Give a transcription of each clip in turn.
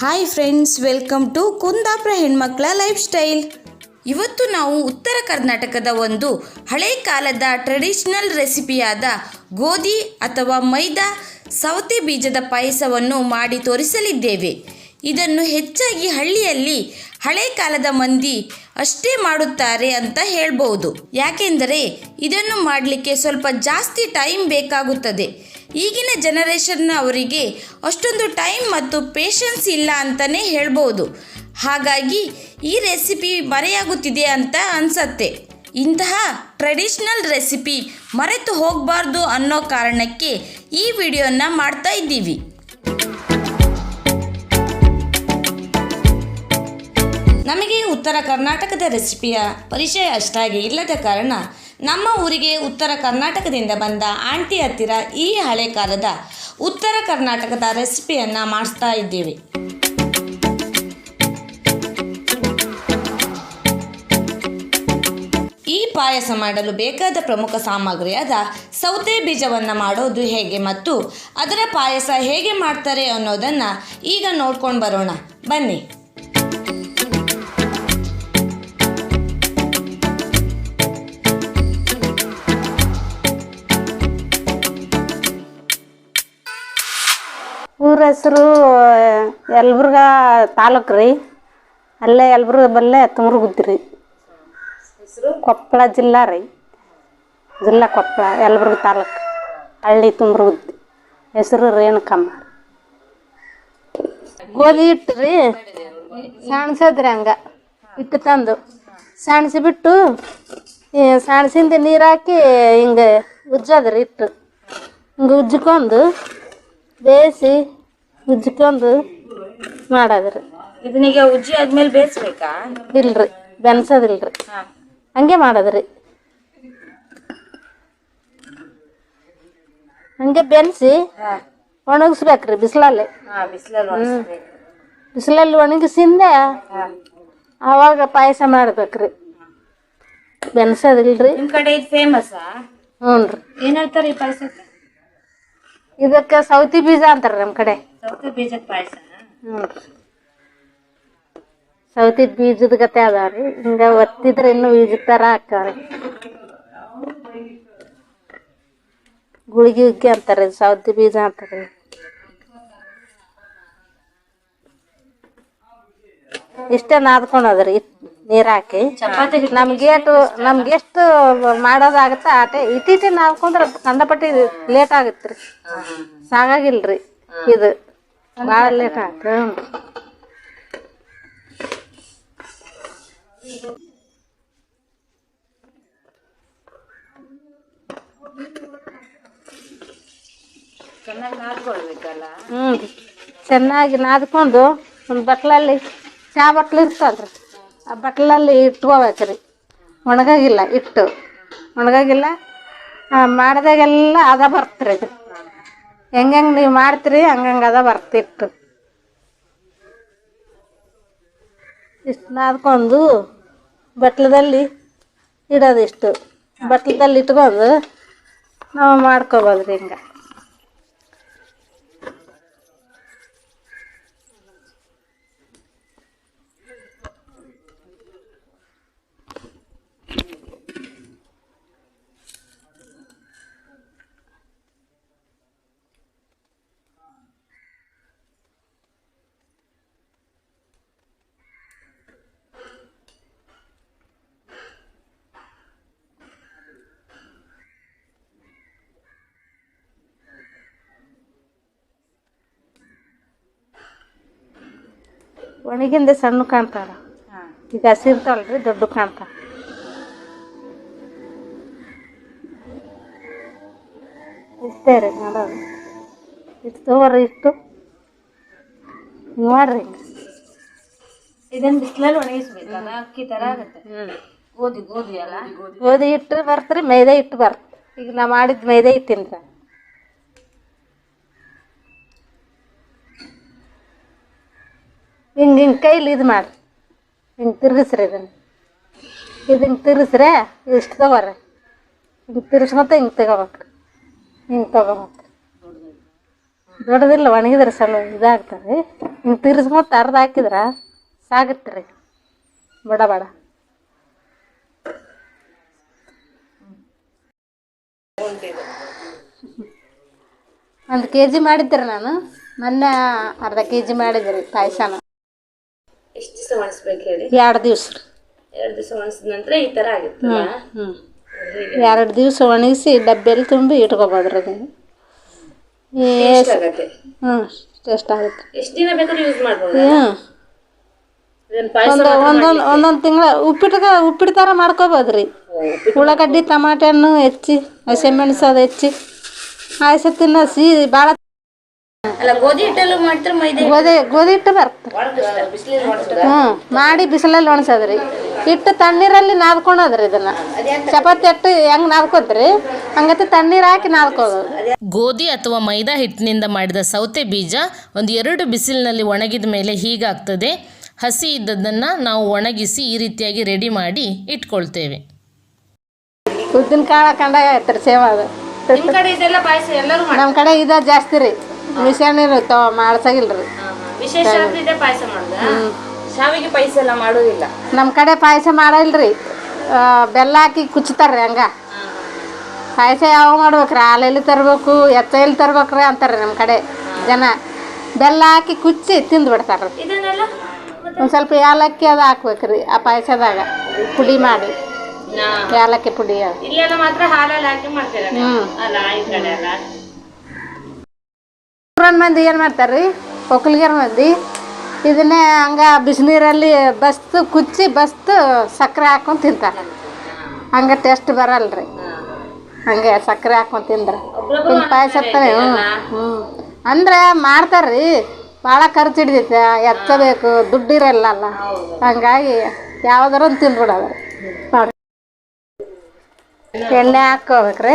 Hi friends welcome to Kundapura ಹೆಣ್ಮಕ್ಳ life style ಇವತ್ತು ನಾವು ಉತ್ತರ ಕರ್ನಾಟಕದ ಒಂದು ಹಳೆ ಕಾಲದ ಟ್ರೆಡಿಷನಲ್ ರೆಸಿಪಿಯಾದ ಗೋಧಿ ಅಥವಾ ಮೈದಾ ಸೌತೆ ಬೀಜದ ಪಾಯಸವನ್ನು ಮಾಡಿ ತೋರಿಸಲಿದ್ದೇವೆ. ಇದನ್ನು ಹೆಚ್ಚಾಗಿ ಹಳ್ಳಿಯಲ್ಲಿ ಹಳೆ ಕಾಲದ ಮಂದಿ ಅಷ್ಟೇ ಮಾಡುತ್ತಾರೆ ಅಂತ ಹೇಳ್ಬೋದು ಯಾಕೆಂದರೆ ಇದನ್ನು ಮಾಡಲಿಕ್ಕೆ ಸ್ವಲ್ಪ ಜಾಸ್ತಿ ಟೈಮ್ ಬೇಕಾಗುತ್ತದೆ. ಈಗಿನ ಜನರೇಷನ್ ಅವರಿಗೆ ಅಷ್ಟೊಂದು ಟೈಮ್ ಮತ್ತು ಪೇಷನ್ಸ್ ಇಲ್ಲ ಅಂತಲೇ ಹೇಳ್ಬೋದು. ಹಾಗಾಗಿ ಈ ರೆಸಿಪಿ ಮರೆಯಾಗುತ್ತಿದೆ ಅಂತ ಅನಿಸತ್ತೆ. ಇಂತಹ ಟ್ರೆಡಿಷ್ನಲ್ ರೆಸಿಪಿ ಮರೆತು ಹೋಗಬಾರ್ದು ಅನ್ನೋ ಕಾರಣಕ್ಕೆ ಈ ವಿಡಿಯೋನ ಮಾಡ್ತಾ ಇದ್ದೀವಿ. ನಮಗೆ ಉತ್ತರ ಕರ್ನಾಟಕದ ರೆಸಿಪಿಯ ಪರಿಚಯ ಅಷ್ಟಾಗಿ ಇಲ್ಲದ ಕಾರಣ ನಮ್ಮ ಊರಿಗೆ ಉತ್ತರ ಕರ್ನಾಟಕದಿಂದ ಬಂದ ಆಂಟಿ ಹತ್ತಿರ ಈ ಹಳೆ ಕಾಲದ ಉತ್ತರ ಕರ್ನಾಟಕದ ರೆಸಿಪಿಯನ್ನು ಮಾಡಿಸ್ತಾ ಇದ್ದೇವೆ. ಈ ಪಾಯಸ ಮಾಡಲು ಬೇಕಾದ ಪ್ರಮುಖ ಸಾಮಗ್ರಿಯಾದ ಸೌತೆ ಬೀಜವನ್ನು ಮಾಡೋದು ಹೇಗೆ ಮತ್ತು ಅದರ ಪಾಯಸ ಹೇಗೆ ಮಾಡ್ತಾರೆ ಅನ್ನೋದನ್ನು ಈಗ ನೋಡ್ಕೊಂಡು ಬರೋಣ. ಬನ್ನಿ. ಹೆಸರು ಯಲಬುರ್ಗ ತಾಲೂಕು ರೀ. ಅಲ್ಲೇ ಯಲಬುರ್ಗ ಬಲ್ಲೇ ತುಮ್ರಗುದ್ದಿ ರೀ. ಕೊಪ್ಪಳ ಜಿಲ್ಲಾ ರೀ. ಜಿಲ್ಲಾ ಕೊಪ್ಪಳ ಯಲಬುರ್ಗ ತಾಲೂಕು. ಹಳ್ಳಿ ತುಮ್ರಗುದ್ದಿ. ಹೆಸರು ರೇಣುಕಮ್ಮ ಗೋಧಿ ಹಿಟ್ಟು ರೀ. ಸಾಣ್ಸದ್ರಿ ಹಂಗ. ಹಿಟ್ಟು ತಂದು. ಸಾಣಿಸಿಬಿಟ್ಟು ಸಾಣಿಸಿಂದ ನೀರು ಹಾಕಿ ಹಿಂಗೆ ಉಜ್ಜೋದ್ರಿ ಹಿಟ್ಟು. ಹಿಂಗೆ ಉಜ್ಜಿಕೊಂಡು ಬೇಯಿಸಿ ಉಜ್ಜಿಕೊಂಡು ಮಾಡೋದ್ರಿ ಇದನ್ನೀಗ ಉಜ್ಜಿ ಆದ್ಮೇಲೆ ಬೇಯಿಸ್ಬೇಕಾ ಇಲ್ರಿ ಬೆನ್ಸೋದಿಲ್ರಿ ಹಂಗೆ ಮಾಡೋದ್ರಿ ಹಂಗೆ ಬೆನ್ಸಿ ಒಣಗಿಸ್ಬೇಕ್ರಿ ಬಿಸಿಲಲ್ಲಿ ಬಿಸಿಲಲ್ಲಿ ಒಣಗಿಸಿಂದ ಆವಾಗ ಪಾಯಸ ಮಾಡ್ಬೇಕ್ರಿ ಬೆನ್ಸೋದಿಲ್ರಿ ನಿಮ್ ಕಡೆ ಇದು ಫೇಮಸ್ಸಾ ಹ್ಞೂ ರೀ ಏನ್ ಹೇಳ್ತಾರೆ ಈ ಪಾಯಸಕ್ಕೆ ಇದಕ್ಕೆ ಸೌತಿ ಬೀಜ ಅಂತಾರೆ ನಮ್ಮ ಕಡೆ ಸೌತೆ ಬೀಜದ ಪಾಯಸ? ಹ್ಞೂ ಸೌತಿ ಬೀಜದ ಗತೆ ಅದಾವ್ರಿ. ಹಿಂಗ ಒತ್ತಿದ್ರೆ ಇನ್ನು ಬೀಜದ ಥರ ಹಾಕ್ತಾವ್ರಿ ಗುಳಿಗೆ ಉಕ್ಕಿ ಅಂತಾರೆ ಸೌತಿ ಬೀಜ ಅಂತಾರೆ ಇಷ್ಟೇ ನಾದ್ಕೊಂಡದ್ರಿ ನೀರು ಹಾಕಿ. ಚಪಾತಿ ನಮ್ಗೆ ಎಷ್ಟು ನಮ್ಗೆ ಎಷ್ಟು ಮಾಡೋದಾಗತ್ತೆ ಆಟೆ. ಇತ್ತೀಚೆ ನಾದ್ಕೊಂಡ್ರೆ ಕಂಡಪಟ್ಟಿ ಲೇಟ್ ಆಗತ್ತೆ ರೀ ಸಾಗಾಗಿಲ್ರಿ ಇದು. ಹ್ಞೂ ಚೆನ್ನಾಗಿ ನಾದ್ಕೊಳ್ಬೇಕಲ್ಲ? ಹ್ಞೂ ಚೆನ್ನಾಗಿ ನಾದ್ಕೊಂಡು ಒಂದು ಬಟ್ಲಲ್ಲಿ ಚಾ ಬಟ್ಲು ಇರ್ತಲ್ರಿ ಆ ಬಟ್ಲಲ್ಲಿ ಇಟ್ಕೋಬೇಕ್ರಿ. ಒಣಗಾಗಿಲ್ಲ ಇಟ್ಟು. ಒಣಗಾಗಿಲ್ಲ ಮಾಡಿದಾಗೆಲ್ಲ ಅದ ಬರ್ತ್ರಿ ಇದು ಹೆಂಗೆ ನೀವು ಮಾಡ್ತೀರಿ, ಹಂಗಂಗೆ ಅದ ಬರ್ತಿಟ್ಟು ಇಷ್ಟು ನಾದ್ಕೊಂಡು ಬಟ್ಲದಲ್ಲಿ ಇಡೋದು ಇಷ್ಟು. ಬಟ್ಲದಲ್ಲಿ ಇಟ್ಕೊಂಡು ನಾವು ಮಾಡ್ಕೊಬೋದ್ರಿ ಹಿಂಗೆ. ಒಣಗಿಂದ ಸಣ್ಣ ಕಾಣ್ತಾರ. ಈಗ ಹಸಿರ್ತಾವಲ್ರಿ ದೊಡ್ಡ ಕಾಣ್ತಾವ ಇಷ್ಟೇ ರೀ ಮಾಡೋದು. ಇಷ್ಟು ತೊಗೊಳ್ರಿ ಇಷ್ಟು. ನೋಡ್ರಿ. ಇದನ್ನ ಬಿಸಿಲಲ್ಲಿ ಒಣಗಿಸ್ಬೇಕಲ್ಲ ಅಕ್ಕಿ ತರ ಆಗುತ್ತೆ. ಗೋಧಿ ಗೋಧಿ ಅಲ್ಲ? ಗೋಧಿ ಹಿಟ್ಟು ಬರ್ತ್ರಿ ಮೈದಾ ಹಿಟ್ಟು ಬರ್ತ. ಈಗ ನಾ ಮಾಡಿದ ಮೈದಾ ಹಿಟ್ಟಿಂದ ಹಿಂಗೆ ಹಿಂಗೆ ಕೈಲಿ ಇದು ಮಾಡಿ. ಹಿಂಗೆ ತಿರುಗಿಸ್ರಿ ಇದನ್ನು. ಇದು ಹಿಂಗೆ ತಿರುಗಿಸ್ರೆ ಇಷ್ಟು ತಗೋರಿ. ಹಿಂಗೆ ತಿರ್ಸ್ಕೊತ ಹಿಂಗೆ ತಗೋಬೇಕು. ಹಿಂಗೆ ತಗೋಬೇಕು. ದೊಡ್ಡದಿಲ್ಲ, ಒಣಗಿದ್ರೆ ಸಲ ಇದಾಗ್ತದೆ. ಹಿಂಗೆ ತಿರ್ಸ್ಕೊತ ಅರ್ಧ ಹಾಕಿದ್ರೆ ಸಾಗುತ್ತೆ ರೀ ಬಡ ಬಡ. ಒಂದು ಕೆ ಜಿ ಮಾಡಿದ್ದೆ ನಾನು. ಮೊನ್ನೆ ಅರ್ಧ ಕೆ ಜಿ ಮಾಡಿದ್ದೆ ರೀ ಪಾಯಸನ. ದಿವಸ ಒಣಸ್ಬೇಕು ಹೇಳಿ? ಎರಡು ದಿವ್ಸ ಎರಡು ದಿವಸ ಒಣಸಿದ ನಂತರ ಈ ಥರ ಆಗುತ್ತಲ್ಲ? ಹ್ಞೂ ಎರಡು ದಿವಸ ಒಣಗಿಸಿ ಡಬ್ಬಿಯಲ್ಲಿ ತುಂಬಿ ಇಟ್ಕೊಬೋದ್ರಿ ಅದನ್ನು. ಟೇಸ್ಟ್ ಆಗತ್ತೆ. ಹ್ಞೂ ಟೇಸ್ಟ್ ಆಗುತ್ತೆ. ಎಷ್ಟು ದಿನ ಬೇಕಾದ್ರೂ ಯೂಸ್ ಮಾಡ್ಬೋದು? ಹ್ಞೂ ಇದನ್ನ ಪಾಯಸ ಒಂದು ಒಂದೊಂದು ಒಂದೊಂದು ತಿಂಗಳ ಉಪ್ಪಿಟ್ಟಿಗೆ ಉಪ್ಪಿಟ್ಟು ಥರ ಮಾಡ್ಕೋಬೋದ್ರಿ ಉಳ್ಳಾಗಡ್ಡಿ ಟಮಾಟೆ ಹಣ್ಣು ಹೆಚ್ಚಿ ಹಸಿಮೆಣಸು ಅದು ಹೆಚ್ಚಿ ಪಾಯಸ ತಿನ್ನೋ ಸಿಹಿ ಭಾಳ ಅಲ್ಲ ಗೋಧಿ ಹಿಟ್ಟಲ್ಲೂ ಮಾಡ್ತಾರೆ ಮೈದಾ ಗೋಧಿ ಗೋಧಿ ಹಿಟ್ಟು ಬರ್ತದೆ. ಹ್ಞೂ ಮಾಡಿ ಬಿಸಿಲಲ್ಲಿ ಒಣಸದ್ರಿ ಹಿಟ್ಟು ತಣ್ಣೀರಲ್ಲಿ ನಾದ್ಕೊಳೋದ್ರಿ ಇದನ್ನ. ಚಪಾತಿ ಹಿಟ್ಟು ಹೆಂಗ್ ನಾದ್ಕೋತ್ರಿ? ಹಂಗತ್ತ ತಣ್ಣೀರ್ ಹಾಕಿ ನಾದ್ಕೋದು ಗೋಧಿ ಅಥವಾ ಮೈದಾ ಹಿಟ್ಟಿನಿಂದ ಮಾಡಿದ ಸೌತೆ ಬೀಜ ಒಂದು ಎರಡು ಬಿಸಿಲಿನಲ್ಲಿ ಒಣಗಿದ ಮೇಲೆ ಹೀಗಾಗ್ತದೆ. ಹಸಿ ಇದ್ದದನ್ನ ನಾವು ಒಣಗಿಸಿ ಈ ರೀತಿಯಾಗಿ ರೆಡಿ ಮಾಡಿ ಇಟ್ಕೊಳ್ತೇವೆ. ಉದ್ದಿನ ಕಾಳು ಕಂಡಾಗ ಆಯ್ತ್ರಿ ಸೇವಾದ ಅದು. ನಿಮ್ಮ ಕಡೆ ಇದೆಲ್ಲ ಪಾಯಸ ಎಲ್ಲರೂ ನಮ್ಮ ಕಡೆ ಇದ ಜಾಸ್ತಿ ರೀ. ಮಿಷನ್ ಇರುತ್ತವ ಮಾಡ್ಸಾಗಿಲ್ರಿ. ವಿಶೇಷ ಪಾಯಸ ಮಾಡುದ? ಶಾವಿಗೆ ಪಾಯಸ ಎಲ್ಲ ಮಾಡೋದಿಲ್ಲ? ನಮ್ಮ ಕಡೆ ಪಾಯಸ ಮಾಡಲ್ರಿ. ಆ, ಬೆಲ್ಲ ಹಾಕಿ ಕುಚ್ತಾರ್ರಿ ಹಂಗ. ಪಾಯಸ ಯಾವ ಮಾಡ್ಬೇಕ್ರಿ? ಹಾಲೆಲ್ಲಿ ತರ್ಬೇಕು? ಎತ್ತ ಎಲ್ಲಿ ತರ್ಬೇಕ್ರಿ ಅಂತಾರೆ ನಮ್ಮ ಕಡೆ ಜನ. ಬೆಲ್ಲ ಹಾಕಿ ಕುಚ್ಚಿ ತಿಂದು ಬಿಡ್ತಾರ್ರಿ. ಇದನ್ನೆಲ್ಲ? ಒಂದು ಸ್ವಲ್ಪ ಏಲಕ್ಕಿ ಅದು ಹಾಕ್ಬೇಕ್ರಿ ಆ ಪಾಯಸದಾಗ ಪುಡಿ ಮಾಡಿ. ಏಲಕ್ಕಿ ಪುಡಿ ಅದು. ಇಲ್ಲೆಲ್ಲ ಮಾತ್ರ ಹಾಲಲ್ಲಿ ಹಾಕಿ ಮಾಡ್ತೀರ ಹ್ಞೂ ಅಲ್ಲ ಈ ಕಡೆ ಅಲ್ಲ. ಊರನ್ ಮಂದಿ ಏನು ಮಾಡ್ತಾರೆ ರೀ ಒಕ್ಕಲಿಗರ ಮಂದಿ. ಇದನ್ನೇ ಹಂಗ ಬಿಸಿನೀರಲ್ಲಿ ಬಸ್ತು ಕುಚ್ಚಿ ಬಸ್ತು ಸಕ್ಕರೆ ಹಾಕೊಂಡು ತಿಂತಾರೆ. ಹಂಗೆ ಟೇಸ್ಟ್ ಬರಲ್ಲ ರೀ ಹಂಗೆ ಸಕ್ಕರೆ ಹಾಕೊಂಡು ತಿಂದ್ರೆ. ಹಿಂಗೆ ಪಾಯಸ ಹ್ಞೂ ಹ್ಞೂ ಅಂದ್ರೆ ಮಾಡ್ತಾರೆ ರೀ ಭಾಳ ಖರ್ಚು ಹಿಡಿದೈತೆ ಎತ್ತಬೇಕು ದುಡ್ಡು ಇರಲ್ಲ ಹಂಗಾಗಿ ಯಾವ್ದಾರ ಒಂದು ತಿಂದ್ಬಿಡೋದು. ಎಣ್ಣೆ ಹಾಕೋಬೇಕ್ರಿ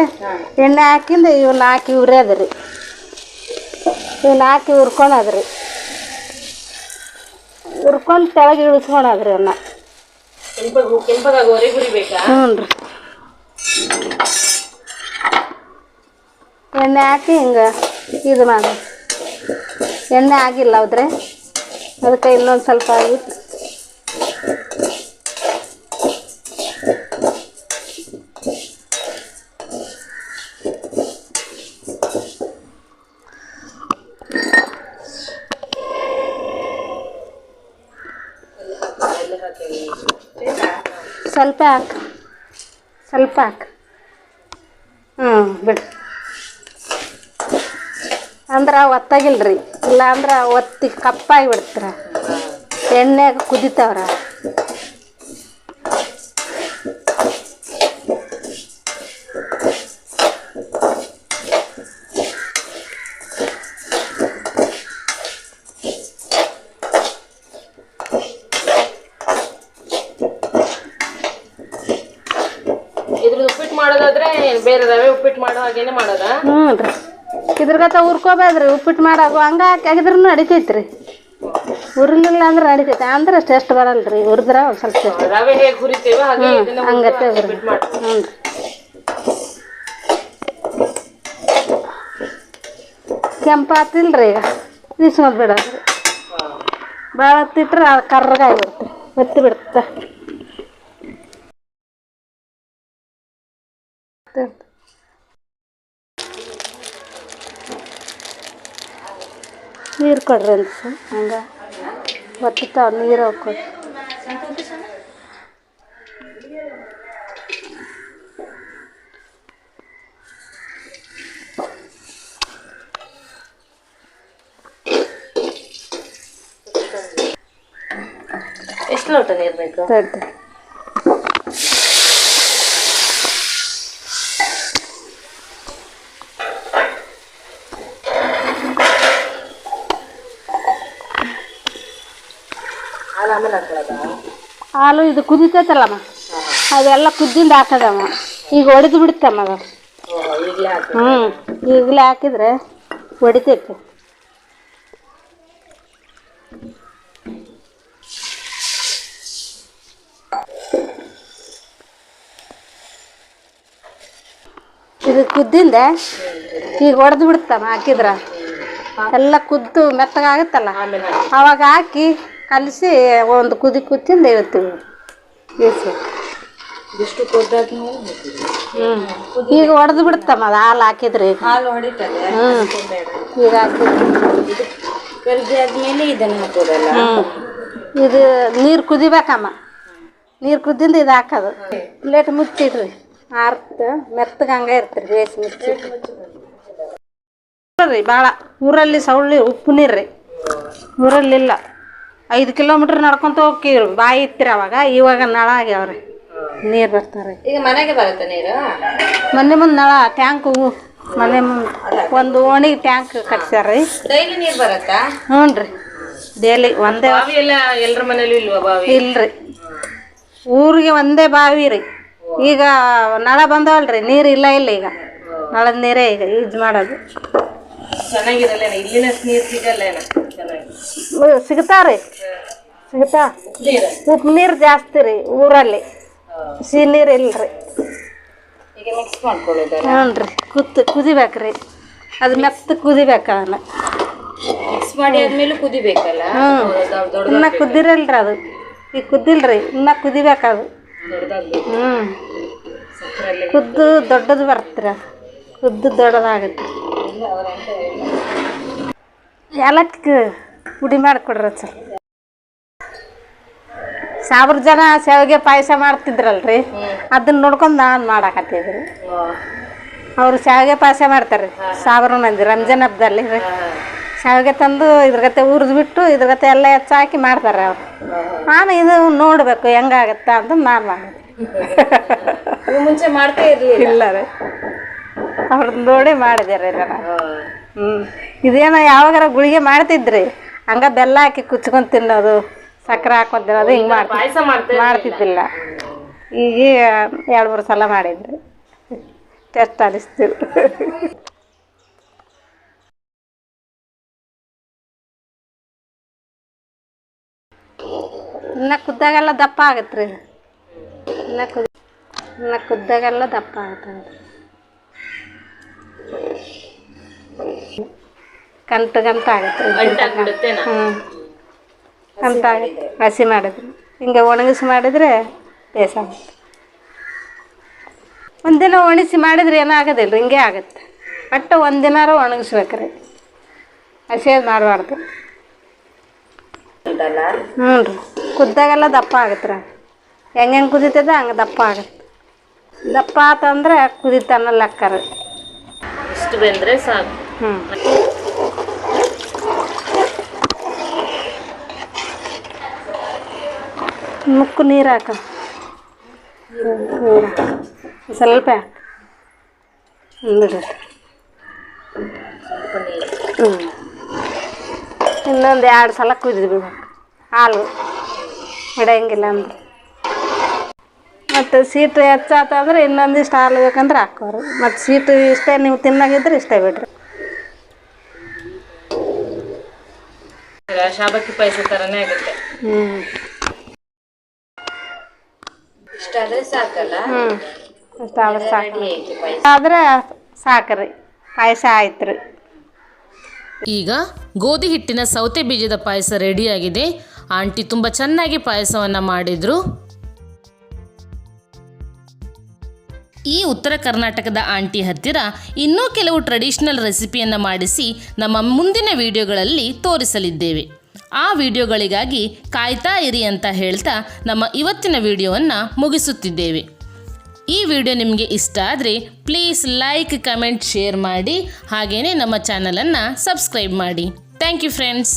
ಎಣ್ಣೆ ಹಾಕಿಂದ ಇವ್ನ ಹಾಕಿ ಉರಿಯೋದು ಇವನ್ನ ಹಾಕಿ ಹುರ್ಕೊಳೋದ್ರಿ ಹುರ್ಕೊಂಡು ತೆಳಗೆ ಇಳಿಸ್ಕೊಳೋದ್ರಿ ಅವನ್ನ ಹ್ಞೂ ರೀ ಎಣ್ಣೆ ಹಾಕಿ ಹಿಂಗೆ ಇದು ಮಾಡಿ. ಎಣ್ಣೆ ಆಗಿಲ್ಲ ಹೌದ್ರೆ ಅದಕ್ಕೆ ಇನ್ನೊಂದು ಸ್ವಲ್ಪ ಆಗಿತ್ತು ಸ್ವಲ್ಪ ಹಾಕು. ಸ್ವಲ್ಪ ಹಾಕು. ಹ್ಞೂ ಬಿಡು. ಅಂದ್ರೆ ಒತ್ತಾಗಿಲ್ರಿ. ಇಲ್ಲ ಅಂದ್ರೆ ಒತ್ತಿ ಕಪ್ಪಾಗಿ ಬಿಡ್ತಾರೆ. ಎಣ್ಣೆಗೆ ಕುದಿತಾವ್ರ ಇದ್ರದ್ದು ಉಪ್ಪಿಟ್ಟು ಮಾಡೋದಾದ್ರೆ ಬೇರೆ ರವೆ ಉಪ್ಪಿಟ್ಟು ಮಾಡೋ ಹಾಗೇನೆ ಮಾಡೋದಾ ಹ್ಞೂ ರೀ. ಇದ್ರಗತ ಹುರ್ಕೋಬೇಡ್ರಿ ಉಪ್ಪಿಟ್ಟು ಮಾಡೋದು ಹಂಗೆ ಹಾಕಿ ಹಾಕಿದ್ರೂ ನಡಿತೈತೆ ರೀ ಹುರಿಲಿಲ್ಲ ಅಂದ್ರೆ ನಡಿತೈತೆ. ಅಂದ್ರೆ ಟೇಸ್ಟ್ ಬರಲ್ಲ ರೀ ಹುರಿದ್ರೆ ಒಂದು ಸ್ವಲ್ಪ ಟೇಸ್ಟ್. ಇದನ್ನ ಹಂಗತ್ತೆ ಹ್ಞೂ ರೀ ಕೆಂಪು ರೀ. ಈಗ. ಇಸ್ಕೊಂಡ್ ಬಿಡೋದ್ರಿ. ಭಾಳ ಹೊತ್ತಿಟ್ರೆ ಅದು ಕರ್ರಗಾಗ್ಬಿಡುತ್ತೆ ಒತ್ತಿ ಬಿಡುತ್ತೆ ನೀರು ಕೊಡ್ರಿ ಅಂತ ಸರ್. ಹಂಗೆ. ಒತ್ತಿತಾವ ನೀರು ಹಾಕೊಡಿ ಎಷ್ಟು ಲೋಟ ನೀರು ಬೇಕು? ಆಮೇಲೆ ಹಾಕೊಳ್ಳೋದಾ? ಹಾಲು ಇದು ಕುದಿತೈತಲ್ಲಮ್ಮ? ಅದೆಲ್ಲ ಕುದ್ದಿಂದ ಹಾಕದಮ್ಮ ಈಗ ಒಡೆದು ಬಿಡುತ್ತಮ್ಮ ಅದು. ಈಗಲೇ ಹಾಕಿ ಹ್ಞೂ ಈಗಲೇ ಹಾಕಿದ್ರೆ ಹೊಡಿತೈತೆ ಇದು ಕುದ್ದಿಂದ ಈಗ ಹೊಡೆದು ಬಿಡುತ್ತಮ್ಮ ಹಾಕಿದ್ರ. ಎಲ್ಲ ಕುದ್ದು ಮೆತ್ತಗಾಗುತ್ತಲ್ಲ? ಅವಾಗ ಹಾಕಿ ಕಲಸಿ ಒಂದು ಕುದಿ ಕುತ್ತಿಂದ ಇಳ್ತೀವಿ ಬೇಸಿ ಇಷ್ಟು ಹ್ಞೂ ಈಗ ಒಡೆದು ಬಿಡ್ತಮ್ಮ ಅದು ಹಾಲು ಹಾಕಿದ್ರಿ. ಹಾಲು ಹೊಡಿತದೆ ಹ್ಞೂ ಈಗ ಹಾಕಿದ್ರಿ ಆದ್ಮೇಲೆ ಇದನ್ನ ಹಾಕೋದಲ್ಲ? ಹ್ಞೂ ಇದು ನೀರು ಕುದಿಬೇಕಮ್ಮ. ನೀರು ಕುದ್ದಿಂದ ಇದು ಹಾಕೋದು. ಪ್ಲೇಟ್ ಮುಚ್ಚಿಡ್ರಿ. ಆರ್ತ ಮೆತ್ತಗೆ ಹಂಗೆ ಇರ್ತೀರಿ ಬೇಯಿಸಿ ಮುಚ್ಚಿ ರೀ ಭಾಳ ಊರಲ್ಲಿ ಸೌಳ್ಳಿ ಉಪ್ಪು ನೀರು ರೀ ಊರಲ್ಲಿಲ್ಲ. ಐದು ಕಿಲೋಮೀಟ್ರ್ ನಡ್ಕೊಂತ ಹೋಗ್ತೀವಿ. ಬಾಯಿ ಇತ್ತಿರಿ ಅವಾಗ. ಇವಾಗ ನಳ ಆಗ್ಯಾವ್ರಿ. ನೀರು ಬರ್ತಾರೆ ಈಗ ಮನೆಗೆ ಬರುತ್ತೆ ನೀರು? ಮೊನ್ನೆ ಮುಂದೆ ನಳ ಟ್ಯಾಂಕ್. ಮನೆ ಮುಂದೆ ಒಂದು ಓಣಿಗೆ ಟ್ಯಾಂಕ್ ಕಟ್ಸ್ಯಾರ ರೀ ಡೈಲಿ ನೀರು ಬರುತ್ತಾ? ಹ್ಞೂ ರೀ ಡೈಲಿ ಒಂದೇ ಬಾವಿ ಎಲ್ಲ ಎಲ್ಲರ ಮನೇಲೂ ಇಲ್ವಾ ಬಾವಿ? ಇಲ್ರಿ. ಊರಿಗೆ ಒಂದೇ ಬಾವಿ ರೀ. ಈಗ ನಳ ಬಂದವಲ್ರಿ. ನೀರು ಇಲ್ಲ ಇಲ್ಲ ಈಗ. ನಳದ ನೀರೇ ಈಗ ಯೂಸ್ ಮಾಡೋದು. ಚೆನ್ನಾಗಿರಲ್ಲ ಇಲ್ಲಿನ ನೀರು ಸಿಗಲ್ಲ ಸಿಗ್ತಾವ್ರಿ ಸಿಗ್ತಾ ಉಪ್ಪು ನೀರು ಜಾಸ್ತಿ ರೀ ಊರಲ್ಲಿ. ಸಿಹಿ ನೀರು ಇಲ್ರಿ ಈಗ ಮಿಕ್ಸ್ ಮಾಡ್ಕೊಳ್ಳೋದು ಹ್ಞೂ ರೀ. ಕುತ್ತು ಕುದಿಬೇಕ್ರಿ ಅದು ಮೆತ್ತ ಕುದಿಬೇಕು ಅದನ್ನ. ಮಿಕ್ಸ್ ಮಾಡಿ ಆದ್ಮೇಲೆ ಕುದಿಬೇಕಲ್ಲ? ಹ್ಞೂ. ಇನ್ನ ಕುದ್ದಿರಲ್ರಿ ಅದು. ಈಗ ಕುದ್ದಿಲ್ರಿ ಇನ್ನ ಕುದಿಬೇಕು ಅದು. ಹ್ಞೂ. ಕುದ್ದು ದೊಡ್ಡದು ಬರ್ತೀರ ಕುದ್ದು ದೊಡ್ಡದಾಗುತ್ತೆ. ಏಲಕ್ಕಿ. ಪುಡಿ ಮಾಡಿಕೊಡ್ರಿ ಸರ್ ಸಾವಿರ ಜನ ಶಾವಿಗೆ ಪಾಯಸ ಮಾಡ್ತಿದ್ರಲ್ರಿ? ಅದನ್ನ ನೋಡ್ಕೊಂಡು ನಾನು ಮಾಡಾಕತ್ತಿದ್ರಿ. ಅವರು ಶಾವಿಗೆ ಪಾಯಸ ಮಾಡ್ತಾರೆ ಸಾವಿರ ಮಂದಿ ರಂಜಾನ್ ಹಬ್ಬದಲ್ಲಿ ರೀ. ಶಾವಿಗೆ ತಂದು ಇದ್ರಗತೆ ಹುರಿದು ಬಿಟ್ಟು ಇದ್ರಗತೆ ಎಲ್ಲ ಹೆಚ್ಚಾಕಿ ಮಾಡ್ತಾರೆ ಅವ್ರು. ನಾನು ಇದು ನೋಡಬೇಕು ಹೆಂಗಾಗತ್ತ ಅಂತ ನಾನು ಮಾಡಿದೆ ಮುಂಚೆ ಮಾಡ್ತಾ ಇರ್ಲಿಲ್ಲ? ಇಲ್ಲ ರೀ. ಅವ್ರದ್ದು ನೋಡಿ ಮಾಡಿದೆ ರೀ ನಾನು. ಹ್ಞೂ ಇದೇನೋ ಯಾವಾಗಾರ ಗುಳಿಗೆ ಮಾಡ್ತಿದ್ರಿ? ಹಂಗ ಬೆಲ್ಲ ಹಾಕಿ ಕುಚ್ಕೊಂಡ್ ತಿನ್ನೋದು ಸಕ್ಕರೆ ಹಾಕೊಂಡ್ ತಿನ್ನೋದು ಹಿಂಗೆ ಮಾಡ್ತಿ ಮಾಡ್ತಿದ್ದಿಲ್ಲ. ಈಗ ಎರಡು ಮೂರು ಸಲ ಮಾಡಿದ್ರಿ ಟೆಸ್ಟ್ ಅನಿಸ್ತಿಲ್ಲ ಇನ್ನ ಕುದ್ದಾಗೆಲ್ಲ ದಪ್ಪ ಆಗತ್ತೆ ರೀ ಇನ್ನ ಕುದ್ ಇನ್ನ ಕುದ್ದಾಗೆಲ್ಲ ದಪ್ಪ ಆಗತ್ತೆ ಕಂಟು ಗಂಟ ಆಗತ್ತೆ. ಹ್ಞೂ ಅಂತ ಹಸಿ ಮಾಡಿದ್ರೆ. ಹಿಂಗೆ ಒಣಗಿಸಿ ಮಾಡಿದರೆ ಬೇಸ ಒಂದಿನ ಒಣಗಿಸಿ ಮಾಡಿದ್ರೆ ಏನೂ ಆಗೋದಿಲ್ಲ ಹಿಂಗೆ ಆಗುತ್ತೆ. ಒಟ್ಟು ಒಂದಿನಾರ ಒಣಗಿಸ್ಬೇಕ್ರಿ. ಹಸಿಯೋದು ಮಾಡಬಾರ್ದು. ಹ್ಞೂ ರೀ. ಕುದ್ದಾಗೆಲ್ಲ ದಪ್ಪ ಆಗತ್ತೆ ರೀ ಹೆಂಗೆ ಹೆಂಗೆ ಕುದೀತದ ಹಂಗೆ ದಪ್ಪ ಆಗತ್ತೆ. ದಪ್ಪ ಆತಂದ್ರೆ ಕುದಿತಾನ ಲೆಕ್ಕ ರೀ ಇಷ್ಟು ಬಂದರೆ ಸಾಕು. ಹ್ಞೂ. ಮುಕ್ಕು ನೀರು ಹಾಕ. ನೀರು ಸ್ವಲ್ಪ ಹಾಕು. ಬಿಡ್ರಿ ಹ್ಞೂ ಇನ್ನೊಂದು ಎರಡು ಸಲ ಕುದಿದು ಬಿಡ್ಬೇಕು ಹಾಲು ಹಿಡಿಯಂಗಿಲ್ಲ ಅಂದ್ರೆ ಮತ್ತು ಸೀಟು ಹೆಚ್ಚಾತಂದ್ರೆ ಇನ್ನೊಂದಿಷ್ಟು ಹಾಲು ಬೇಕಂದ್ರೆ ಹಾಕೋರು ಮತ್ತು ಸೀಟು ಇಷ್ಟೇ ನೀವು ತಿನ್ನಾಗಿದ್ರೆ ಇಷ್ಟೇ ಬಿಡ್ರಿ. ಶಾಬಕ್ಕಿ ಪಾಯಸ ಥರನೇ ಆಗುತ್ತೆ. ಹ್ಞೂ ಇಷ್ಟಾದ್ರೆ ಸಾಕಲ್ಲ. ಹ್ಞೂ ಅಷ್ಟು ಆದ್ರೆ ಸಾಕು. ರೆಡಿ ಆಯ್ತು ಪಾಯಸ. ಆದ್ರೆ ಸಾಕ್ರಿ ಪಾಯಸ ಆಯ್ತು ರೀ ಈಗ ಗೋಧಿ ಹಿಟ್ಟಿನ ಸೌತೆ ಬೀಜದ ಪಾಯಸ ರೆಡಿಯಾಗಿದೆ ಆಂಟಿ ತುಂಬ ಚೆನ್ನಾಗಿ ಪಾಯಸವನ್ನು ಮಾಡಿದರು. ಈ ಉತ್ತರ ಕರ್ನಾಟಕದ ಆಂಟಿ ಹತ್ತಿರ ಇನ್ನೂ ಕೆಲವು ಟ್ರೆಡಿಷನಲ್ ರೆಸಿಪಿಯನ್ನು ಮಾಡಿಸಿ ನಮ್ಮ ಮುಂದಿನ ವಿಡಿಯೋಗಳಲ್ಲಿ ತೋರಿಸಲಿದ್ದೇವೆ. ಆ ವಿಡಿಯೋಗಳಿಗಾಗಿ ಕಾಯ್ತಾ ಇರಿ ಅಂತ ಹೇಳ್ತಾ ನಮ್ಮ ಇವತ್ತಿನ ವಿಡಿಯೋವನ್ನು ಮುಗಿಸುತ್ತಿದ್ದೇವೆ. ಈ ವಿಡಿಯೋ ನಿಮಗೆ ಇಷ್ಟ ಆದರೆ ಪ್ಲೀಸ್ ಲೈಕ್ ಕಮೆಂಟ್ ಶೇರ್ ಮಾಡಿ ಹಾಗೆಯೇ ನಮ್ಮ ಚಾನಲನ್ನು ಸಬ್ಸ್ಕ್ರೈಬ್ ಮಾಡಿ. Thank you friends